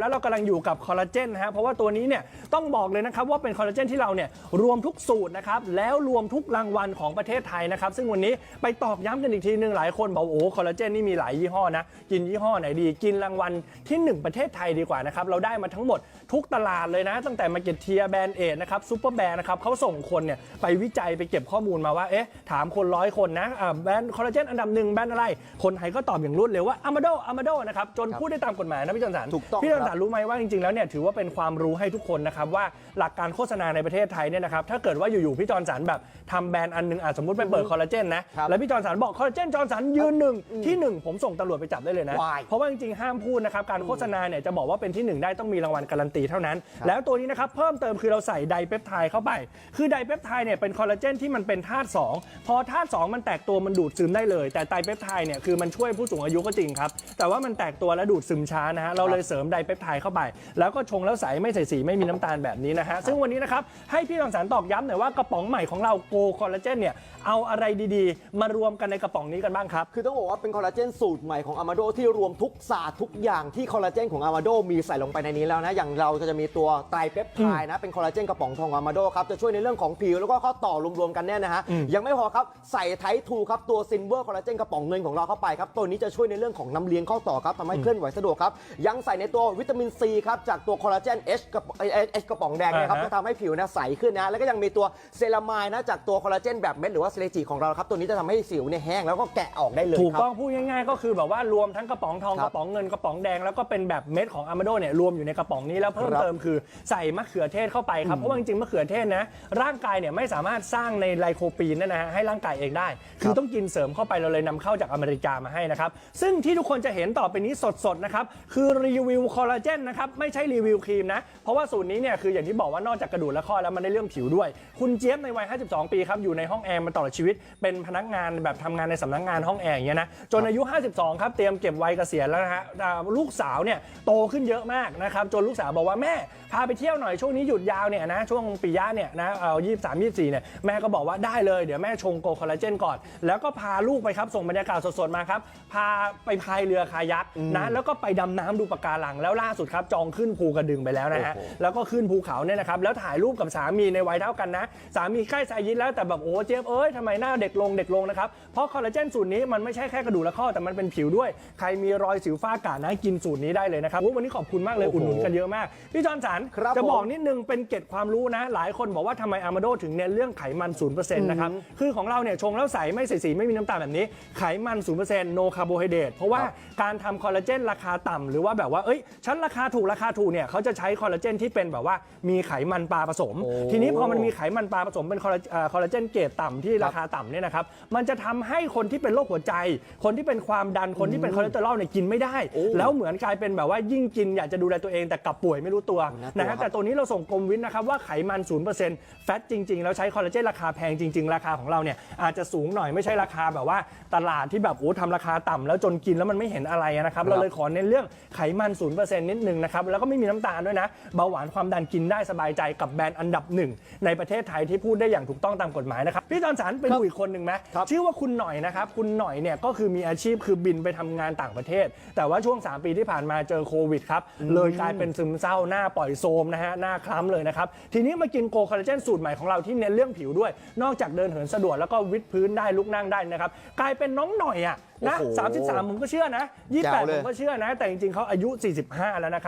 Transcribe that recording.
แล้วเรากำลังอยู่กับคอลลาเจนนะฮะเพราะว่าตัวนี้เนี่ยต้องบอกเลยนะครับว่าเป็นคอลลาเจนที่เราเนี่ยรวมทุกสูตรนะครับแล้วรวมทุกรางวัลของประเทศไทยนะครับซึ่งวันนี้ไปตอกย้ำกันอีกทีหนึงหลายคนบอกโอ้คอลลาเจนนี่มีหลายยี่ห้อนะกินยี่ห้อไหนดีกินรางวัลที่หนึ่งประเทศไทยดีกว่านะครับเราได้มาทั้งหมดทุกตลาดเลยนะ ตั้งแต่มาเก็ตเทียแบรนด์เอทนะครับซูเปอร์แบรนด์นะครับเขาส่งคนเนี่ยไปวิจัยไปเก็บข้อมูลมาว่าเอ๊ะถามคนร้อยคนนะอ่าแบรนด์คอลลาเจนอันดับหนึ่งแบรนด์อะไรคนไทยก็ตอบอย่างรวดเร็วว่าอามาโดอามาโดนะครับจนพูดได้ตามกฎหมายนะพี่จอนสันถูกต้อง พี่จอนคสัรับนรู้ไหมว่าจริงๆ แล้วเนี่ยถือว่าเป็นความรู้ให้ทุกคนนะครับว่าหลักการโฆษณาในประเทศไทยเนี่ยนะครับถ้าเกิดว่าอยู่ๆพี่จอนสันแบบทำแบรนด์อันหนึงอะสมมติไปเปิดคอลลาเจนนะครับแล้วพี่จอนสันบอกคอลลาเจนจอนสันยืนหนึ่งที่หนึ่งผมส่งตำรวจไปจับได้เลยนะ Why? เพราะว่าจริงๆห้ามพูดนะครับการโฆษณาเนี่ยจะบอกว่าเป็นที่หนึ่งได้ต้องมีรางวัลการันตีเท่านั้น แล้วตัวนี้นะครับเพิ่มเติมคือเราใส่ไดเปปไทด์เข้าไป คือไดเปปไทด์เนี่ยเป็นคอลลาเจนที่มันเป็นธาตุสองพอธาตุสองมันแตกตัวมันดูดซึมได้เลย แต่ไดเปปไทด์เนี่ยคือมันช่วยผู้สูงอายุก็จริงครับแต่ว่ามันแตกตัวและดูดซึมช้านะฮะเราเลยเสริมไดเปปไทด์เข้าไป แล้วก็ชงแล้วใสไม่ใส่สีไม่มีน้ำตาลแบบนี้นะฮะ ซึ่งวันนี้นะครับ ให้พี่รังสรรค์ตอกย้ำหน่อยว่ากระป๋องใหม่ของเราโกคอลลาเจนเนี่ยเอาอะไรดีๆ มารวมกันในกระป๋องนี้กันบ้างครับ คือต้องบอกว่าเป็นคอลลาเจนสูตรใหม่ของอามาโดที่รวมทุกศาสตร์ทุกอย่างที่คอลลาเจนของอามาโดมีใส่ลงไปในนี้แล้วนะ อย่างเราก็จะมีตัวไตรเปปไทด์นะเป็นคอลลาเจนกระป๋องทองอามาโดครับจะช่วยในเรื่องของผิวแล้วก็ข้อต่อรวมๆกันแน่นะฮะยังไม่พอครับใส่ไททูครับตัวซินเวอร์คอลลาเจนกระป๋องเงินของเราเข้าไปครับตัวนี้จะช่วยในเรื่องของน้ำเลี้ยงข้อต่อครับทำให้เคลื่อนไหวสะดวกครับยังใส่ในตัววิตามินซีครับจากตัวคอลลาเจน H กระป๋อง H กระป๋องแดงเนะครับอ่าฮะ จะทำให้ผิวนะใสขึ้นนะ แล้วก็ยังมีตัวเซรามายนะจากตัวคอลลาเจนแบบเม็ดหรือว่าเซเลจิของเราครับตัวนี้จะทำให้สิวเนี่ยแห้งแล้วก็แกะออกได้เลยถูกครับ ต้องพูดง่ายๆ ก็คือแบบว่ารวมทั้งกระป๋องทองครักบระป๋องเงินกระป๋องแดงแล้วก็เป็นแบบเม็ดของอามาโดเนี่ยรวมอยู่ในกระป๋องนี้แล้วเพิ่มครับเติมคือใส่มะเขือเทศเข้าไปครับ เพราะว่าจริงๆมะเขือเทศนะร่างกายเนี่ยไม่สามารถสร้างในไลโคปีนเนยนะฮะให้ร่างกายเองได้ คือต้องกินเสริมเข้าไปเราเลยนำเข้าจากอเมริกามาให้นะครับซึ่งที่ทุกคนจะเห็นต่อไปนี้สดๆนะครับคือรีวิวคอลลาเจนนะครับไม่ใช่รีวิวครีมนะ เพราะว่าสูตรนี้เนี่ยคืออย่างที่บอกว่านอกจากกระดูกและข้อแล้วมันได้เรื่องผิวด้วย คุณเจี๊ยบในวัย 52 ปีครับอยู่ในห้องแอร์มาตลอดชีวิต เป็นพนักงานแบบทำงานในสำนักงานห้องแอร์อย่างเงี้ยนะจนอายุ 52 ครับเตรียมเก็บวัยเกษียณแล้วนะฮะอ่าลูกสาวเนี่ยโตขึ้นเยอะมากนะครับจนลูกสาวบอกว่าแม่พาไปเที่ยวหน่อยช่วงนี้หยุดยาวเนี่ยนะช่วงปียะเนี่ยนะเอายี่สามยี่สี่เนี่ยแม่ก็บอกว่าได้เลยเดี๋ยวแม่ชงโกคอลลาเจนก่อน แล้วก็พาลูกไปครับส่งบรรยากาศสดๆมาครับพาไปพายเรือคายักนะแล้วก็ไปดำน้ำดูปะการังแล้วล่าสุดครับจองขึ้นภูกระดึงไปแล้วนะฮะโอ้โหแล้วก็ขึ้นภูเขาเนี่ยนะครับ แล้วถ่ายรูปกับสามีในวัยเท่ากันนะ สามีใกล้สายิตแล้วแต่แบบโอ้เจี๊ยบเอ้ยทำไมหน้าเด็กลงเด็กลงนะครับ เพราะคอลลาเจนสูตรนี้มันไม่ใช่แค่กระดูกและข้อแต่มันเป็นผิวด้วย ใครมีรอยสิวฝ้ากระนะกินสูตรนี้ได้เลยนะครับโอ้วันนี้ขอบคุณมากเลยโอ้อุดโหหนุนกันเยอะมากพี่จอนสันครับจะบอกผมนิดนึงเป็นเกร็ดความรู้นะ หลายคนบอกว่าทำไมอามาโดถึงเน้นเรื่องไขมัน0%นะครับคือของเราเนี่ยชงแล้วใสไม่ใส่สีไม่มีน้ำตาลแบบนี้ไขมัน0% no carbohydrate เพราะว่าครับการทำคอลลาเจนราคาต่ำหรือว่าแบบว่าเอ้ยฉันราคาถูกราคาถูกเนี่ยเขาจะใช้คอลลาเจนที่เป็นแบบว่ามีไขมันปลาผสม โอ้ทีนี้พอมันมีไขมันปลาผสมเป็นคอลลาเอ่อคอลลาเจนเกรดต่ำที่ราคาต่ำเนี่ยนะครับมันจะทำให้คนที่เป็นโรคหัวใจ คนที่เป็นความดันคนที่เป็นคอเลสเตอรอลเนี่ยกินไม่ได้ โอ้แล้วเหมือนกลายเป็นแบบว่ายิ่งกินอยากจะดูแลตัวเองแต่กลับป่วยไม่รู้ตัวน่ากลัวนะฮะครับแต่ตัวนี้เราส่งกรมวิทย์นะครับว่าไขมัน 0%แฟตจริง ๆ แล้วใช้คอลลาเจนราคาแพงจริง ๆ ราคาของเราเนี่ยอาจจะสูงหน่อยไม่ใช่ราคาแบบว่าตลาดที่แบบโอ้ทำราคาต่ำแล้วจนกินแล้วมันไม่เห็นอะไรนะครับเราเลยขอเน้นเรื่องไขมัน 0%นิดนึงนะครับแล้วก็ไม่มีน้ำตาลด้วยนะเบาหวานความดันกินได้สบายใจกับแบรนด์อันดับหนึ่งในประเทศไทยที่พูดได้อย่างถูกต้องตามกฎหมายนะครับพี่จอนสันไปดูอีกคนหนึ่งไหมครับชื่อว่าคุณหน่อยนะครับคุณหน่อยเนี่ยก็คือมีอาชีพคือบินไปทำงานต่างประเทศ แต่ว่าช่วง 3 ปีที่ผ่านมาเจอโควิดครับเลยกลายเป็นซึมเศร้าหน้าปล่อยโซมนะฮะหน้าคล้ำเลยนะครับทีนี้มากินโกคอลลาเจนสูตรใหม่ของเราที่เน้นเรื่องผิวด้วย นอกจากเดินเหินสะดวกแล้วก็วิดพื้นได้ลุกนั่งได้นะครับกลายเป็นน้องหน่อยอะนะโอ้โห 33 ผมก็เชื่อนะ แจ๋ว28 เลผย มก็เชื่อนะ แต่จริงๆเขาอายุ 45แล้วนะครับ